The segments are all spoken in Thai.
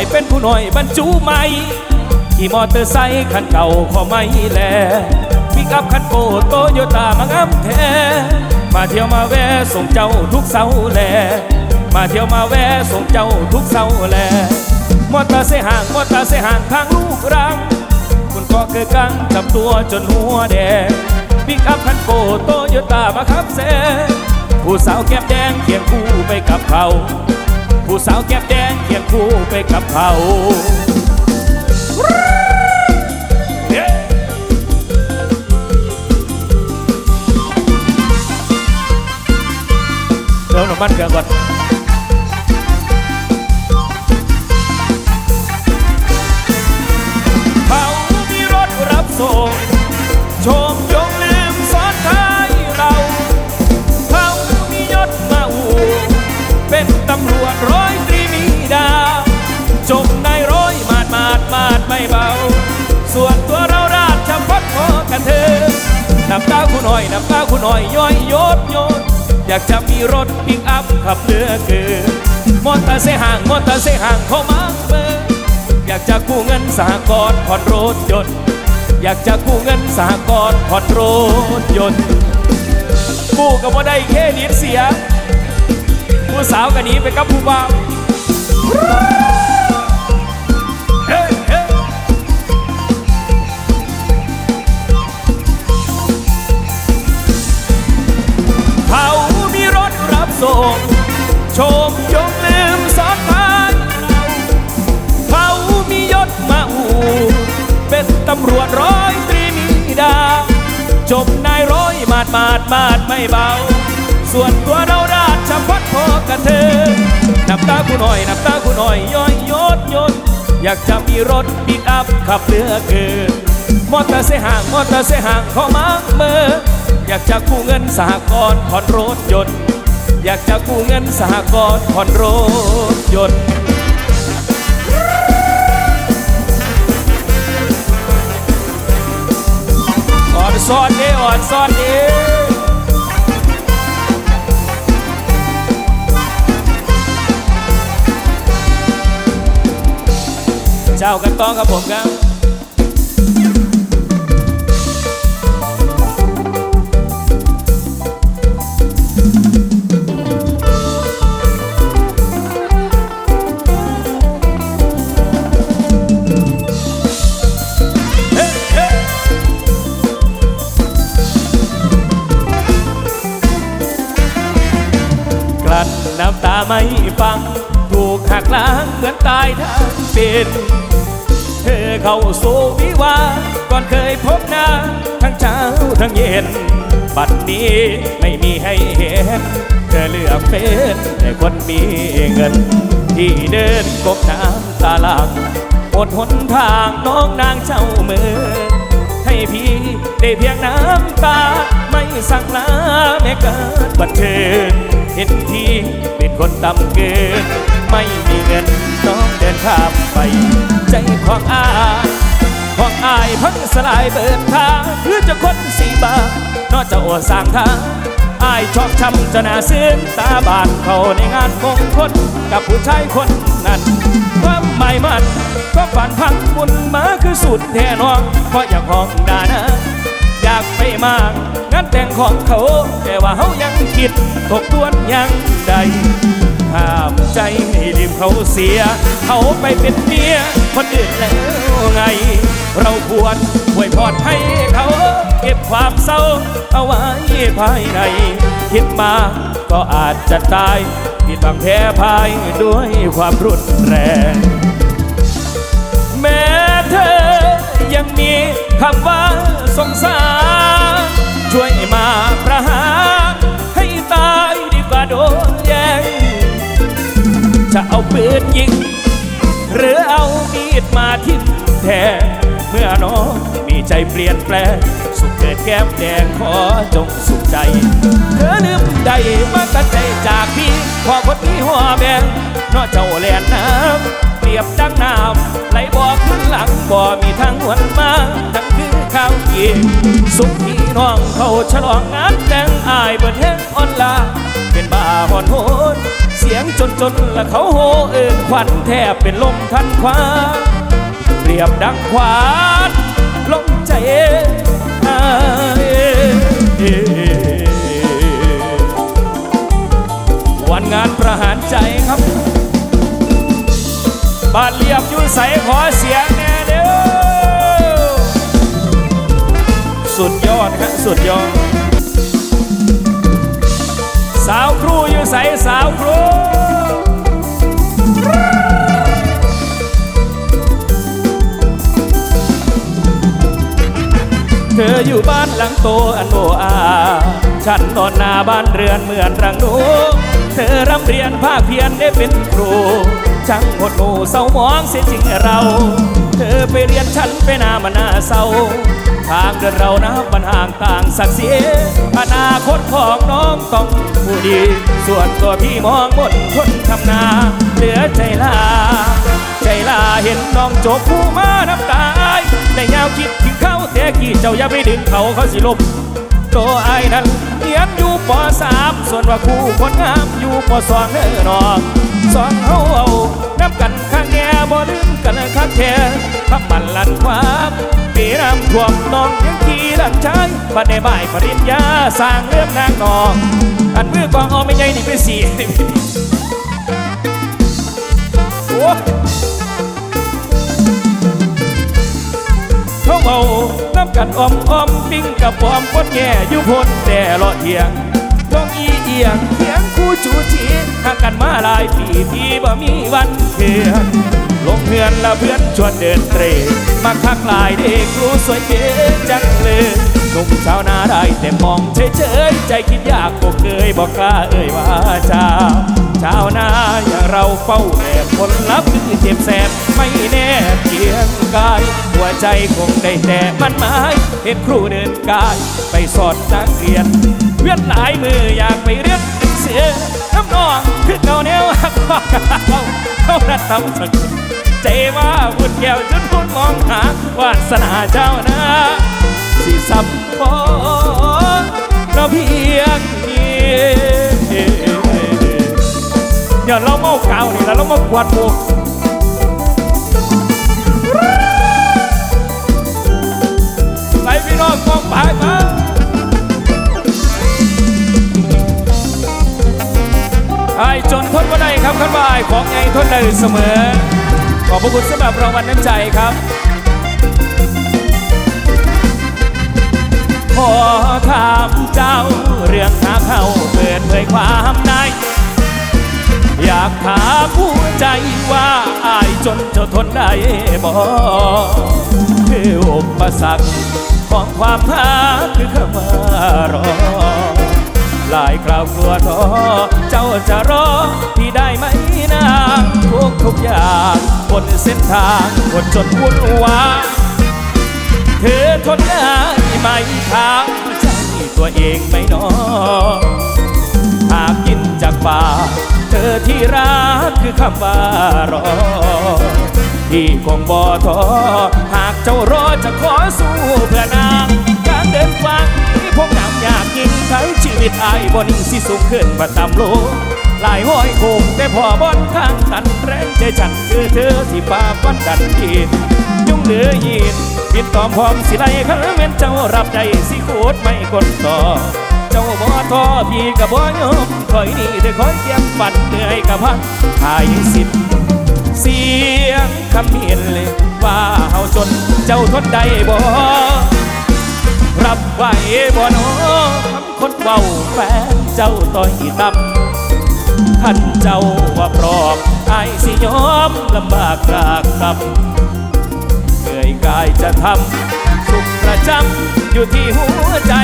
ให้เป็นผู้น้อยบรรจุใหม่ขี่มอเตอร์ไซค์คันเก่าขอไม่แลปิกอัพคันโกโตโยต้ามางามแท้มาเที่ยวมาแวะส่งเจ้าทุกเสาแลมาเที่ยวมาแวะส่งเจ้าทุกเสาแลมอเตอร์ไซค์ห่างมอเตอร์ไซค์ห่างทางลูกรังคุณก็คือกังจับตัวจนหัวแดงปิกอัพคันโกโตโยต้ามาขับแซผู้สาวแก้มแดงเคียงคู่ไปกับเขา ผู้สาวแก้มแดงเคียงคู่ไปกับเขาเย้เติมน้ำมันเครื่อก่อนเขามีรถรับส่ง เบา ส่วนตัวเราราชพัฒพอกันเธอน้ำตาคุณหน่อยน้ำตาคุณหน่อยย้อยโยดโยดอยากจะมีรถปิกอัพขับเลือเกินมอเตอร์ไซค์ห่างมอเตอร์ไซค์ห่างเข้ามาเบอร์อยากจะกู้เงินสหกรณ์ผ่อนรถยนต์อยากจะกู้เงินสหกรณ์ผ่อนรถยนต์กู้ก็บ่ได้แค่นิดเสียผู้สาวกันนี้ไปกับผู้บ่าว น้ากูหน่อยน้ำตากูหน่อยย้อยยดยดอยากจะมีรถปิกอัพขับเหลือเกินมอเตอร์ไซค์ห่างมอเตอร์ไซค์ห่างข้ามาเมื่ออยากจะกู้เงินสหกรณ์ผ่อนรถยนต์ อยากจะกู้เงินสหกรณ์ผ่อนรถยนต์อ่อนซ้อนเดอ่อนซ้อนเด เจ้ากันต้องครับผมครับกลั้นน้ำตาไม่ฟัง เหมือนตายทั้งเป็น เธอเข้าสู่วิวาก่อนเคยพบหน้า ทั้งเช้าทั้งเย็น บัดนี้ไม่มีให้เห็น เธอเลือกเป็นแต่คนมีเงิน ที่เดินกบน้ำตาลังหมดหนทางน้องนางเจ้าเมือ ให้พี่ได้เพียงน้ำตา ไม่สั่งลาแม้เกิดบันเทิงเห็นพี่เป็นคนต่ำเกิน ไม่มีเงินน้องเดินข้ามไป ใจของอายของอายพังสลายเบิดทางเพื่อจะคนสีบานอกจากอวดสร้างทางอายชอบช้ำจะหนาซึ้งตาบานเขาในงานมงคลกับผู้ชายคนนั้นความหมายมันก็ฝันพังบุญมาคือสุดแท้นอนเพราะอยากห้องดานะอยากไปมากงานแต่งของเขา แต่ว่าเขายังคิดทบทวนยังใด ห้ามใจให้ริมเขาเสีย เขาไปเป็นเมียคนอื่นแล้วไง เราควรอวยพรให้เขาเก็บความเศร้า เอาไว้ภายใน คิดมาก็อาจจะตายผิดบังแพ้พายด้วยความรุนแรง แม้เธอยังมีคำว่าสงสาร ช่วยมาประหาร จะเอาปืนยิง หรือเอามีดมาทิ่มแทงเมื่อน้องมีใจเปลี่ยนแปลงสุขเกิดแก้มแดงขอจงสุขใจ เธอลืมใดมาตัดใจจากพี่พอคนนี้หัวแบงนอเจ้าแลนน้ำเปรียบดังน้ำไหลบ่อขึ้นหลังบ่มีทางหวนมาทั้งคือข้าวเกียสุขพี่น้องเขาฉลองงานแต่งอายเบิดแห้งอ่อนลา เป็นบ้าหอนโหน จนจนและเขาโหเอินขวัญแทบเป็นลมทันคว้าเปรียบดังขวานลงใจอ้ายวันงานประหารใจครับ บานเรียบยู่ใสขอเสียงแน่เด้อสุดยอดครับสุดยอด สาวครูอยู่ใสสาวครู ออยู่บ้านหลังโตอันโออาฉันนอนหน้าบ้านเรือนเหมือนรังหนู เธอร่ำเรียนภาคเพียรได้เป็นครูช่างหดหูเศร้ามองเสียจริงเรา เธอไปเรียนฉันไปนามันน่าเศร้าทางเดินเรานะมันห่างต่างสักดิ์ศรีอนาคตของน้องต้องผู้ดี ส่วนตัวพี่มองบนคนทำนา เหลือใจลา ใจลาเห็นน้องจบผู้มาน้ำตายในยาวคิด แต่กี่เจ้าอย่าไปดึงเขาเขาสิลบตัวไอ้นั้นเรียนอยู่ปสามส่วนว่าครูคนงามอยู่ปสองเด้อน้องสองเฮาเอาน้ำกันข้างแง่บ่ลืมกันคักแท้พับมันลันความปีน้ำท่วมน้องยังขี่หลังชายบัดในบ่ายปริญญาสร้างเรื่องนางนองอันมือกองเอาไม่ใหญ่นี่เป็นสี่โอ้ เมาน้ำกันอมอมปิ้งกับปอมคนแง่อยู่พ้นแต่ละเทียงต้องอีเอียงเทียงคู่จูจีหากันมาหลายปีที่บ่มีวันเพียนลงเพื่อนละเพื่อนชวนเดินเตรมาคักลายเด็กรู้สวยเก๋จังเลย หนุ่มชาวนาได้แต่มองเฉยๆใจคิดยากก็เคยบอกกล้าเอ่ยว่าชาชาวนาอย่างเราเฝ้าแอบคนลับคือเจ็บแสบไม่แน่เคียงกาย หัวใจคงได้แต่มันหมายเห็นครูเดินกาย ไปสอนนักเรียนเวียนหลายมืออยากไปเรียนเสือน้ำนองคือเกาแนวหักข้อเขาเขาระทำสักใจว่าบุญแก้วจนพุ่นมองหาวาสนาเจ้านา สิสัมพอเราเพียงนี้อย่าเราเมาเก่านี่แล้วเรามากวดหมูไปพี่น้องกองไปมาไอ้จนทนว่าได้ครับขันว่าไอ้ของไงทนได้เสมอ ขอบพระคุณสำหรับรางวัลน้ำใจครับ อถามเจ้า เรื่องหาเขาเปิดเผยความในอยากถามผู้ใจว่าอายจนจะทนได้บ่คืออุปสรรคของความหาคือคำว่ารอ หลายคราวกลัวท้อเจ้าจะรอที่ได้ไหมนางทุกทุกอย่างบนเส้นทางคนจนวุ่นวาย เธอทนได้ไหมถามใจตัวเองไหมน้อหากกินจากป่าเธอที่รักคือคำว่ารอที่คงบ่ทอหากเจ้ารอจะขอสู้เพื่อนางการเดินฟังที่พงนำอยากยิงทั้งชีวิตอายบนสิสูงขึ้นประตำโลกหลายห้อยโคงแต่พอบอนข้างตันแรงใจฉันคือเธอที่ป่าฟันดันดินยุ่งเหลือยีน ปิดตอมพร้อมสิไลขันเว้นเจ้ารับใจสิโคตรไม่กดต่อ เจ้าบ่ท้อพี่กับบ่ยอมคอยนี่ได้คอยเตรียมฝันเหนื่อยกับพันหายสิทธิ์เสียงคำเมียนเลยว่าเฮาจนเจ้าทนได้บ่รับไหวบ่นอคำคนเว้าแฟนเจ้าต่อยต่ำขันเจ้าว่าพร้อมไอายสิยอมลำบากกรากกำเหนื่อยกายจะทำสุขประจำอยู่ที่หัวใจ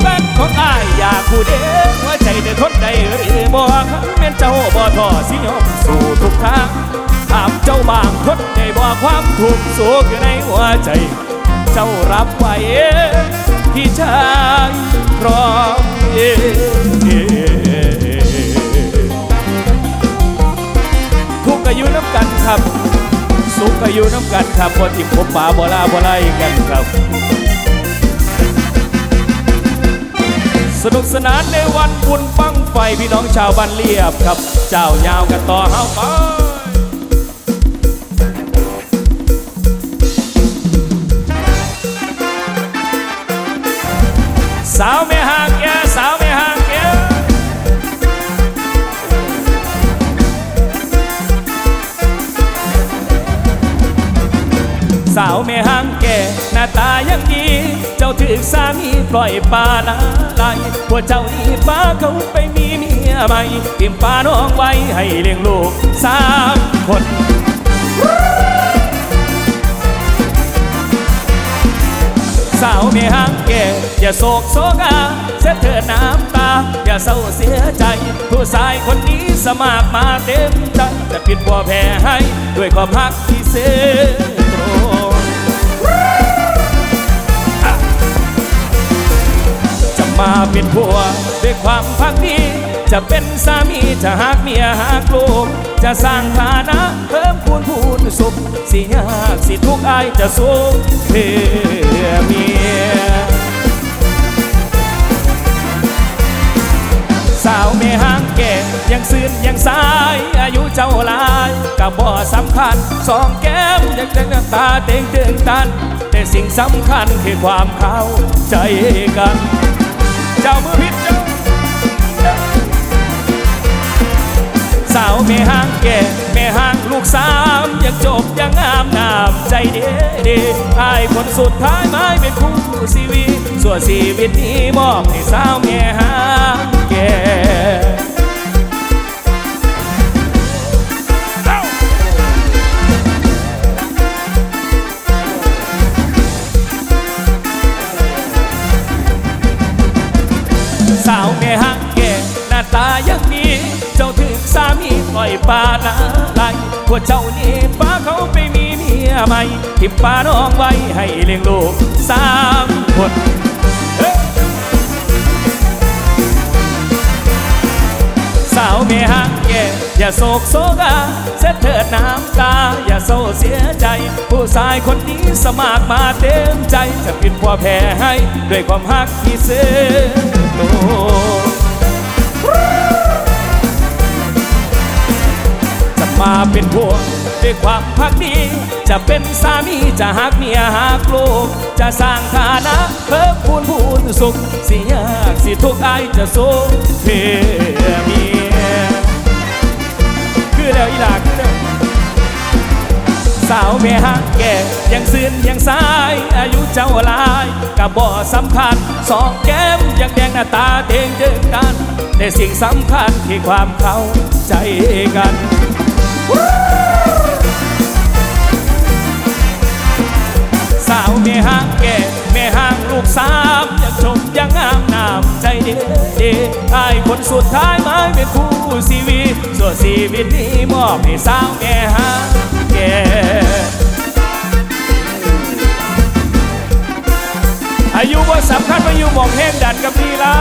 แฟนของอายอยากผู้เดียวหัวใจจะทนได้หรือบ่คันแม่นเจ้าบ่ท้อสิยอมสู้ทุกทางถามเจ้าบางทนได้บ่ความทุกข์โศกอยู่ในหัวใจ เจ้ารับไว้ที่ชายพร้อมเทุกข์ก็อยู่น้ำกันครับ สุขก็อยู่น้ำกันครับพอทิมผมป่าบ่ลาบ่ไล่กันครับ สนุกสนานในวันบุญฟังไฟพี่น้องชาวบ้านเรียบครับ เจ้ายาวกันต่อเฮาไปสาวไม่ห่างแกสาว สาวไม่ห่างแกหน้าตายังดี เจ้าถึกสามีปล่อยปลาละลายพวกเจ้านี่ป้าเขาไปมีเมียใหม่ทิมป้าน้องไว้ให้เลี้ยงลูกสามคนสาวไม่ห่างแก่อย่าโศกโศกาเสียเธอน้ำตา อย่าเศร้าเสียใจ ผู้ชายคนนี้สมัครมาเต็มใจจะผิดบัวแพ้ให้ ด้วยความรักที่เสีย มาเป็นผัวด้วยความพักดีจะเป็นสามีจะหากเมียหากลูกจะสร้างฐานะเพิ่มพูนพูนสุขสิยากสิทุกอายจะสู้เพื่อเมียสาวไม่ห่างแก่ยังซื่นยังสาย อายุเจ้าลายกับบ่สำคัญสองแก้มยังจังน้ำตาเต่งตึงตัน แต่สิ่งสำคัญคือความเข้าใจกัน เจ้ามือพิษเจ้าสาวแม่ห่างแก่แม่ห่างลูกสามยังจบยังงามนามใจเด้เด้อายคนสุดท้ายไม่เป็นคู่ชีวิตส่วนชีวิตนี้มอบให้สาวแม่ห่างแก่ ป่านาไหลพวกเจ้านี่ป้าเขาไปมีเมียใหม่ทิมป้าน้องไว้ให้เลี้ยงลูกสามคนสาวเมียหักแก่อย่าโศกโศกาเสียเถิดน้ำตา อย่าโศเสียใจ ผู้ชายคนนี้สมัครมาเต็มใจ จะปิดผัวแพ้ให้ ด้วยความหักที่เสื่อตั มาเป็นผัวด้วยความพักดี จะเป็นสามีจะหักเมียหักลูกจะสร้างฐานะเพิ่มพูนพูนสุข สิยากสิทุกข์อายจะสู้เพื่อเมียคือแล้วอีหลาคือแล้วสาวเมียหักแก่ยังซื่นยังสาย อายุเจ้าลายกับบ่สำคัญ สองแก้มยังแดงหน้าตาเต่งเดิงกันแต่สิ่งสำคัญที่ความเข้าใจกัน สาวแม่ห้างแก่แม่ห้างลูกสามยังชมยังงามงามใจเด้เด้อายคนสุดท้ายมาเป็นคู่ชีวิตส่วนชีวิตนี้มอบให้สาวแม่ห้างแก่อายุว่าสำคัญมาอยู่หมองแห้งดันกับพี่ล่ะ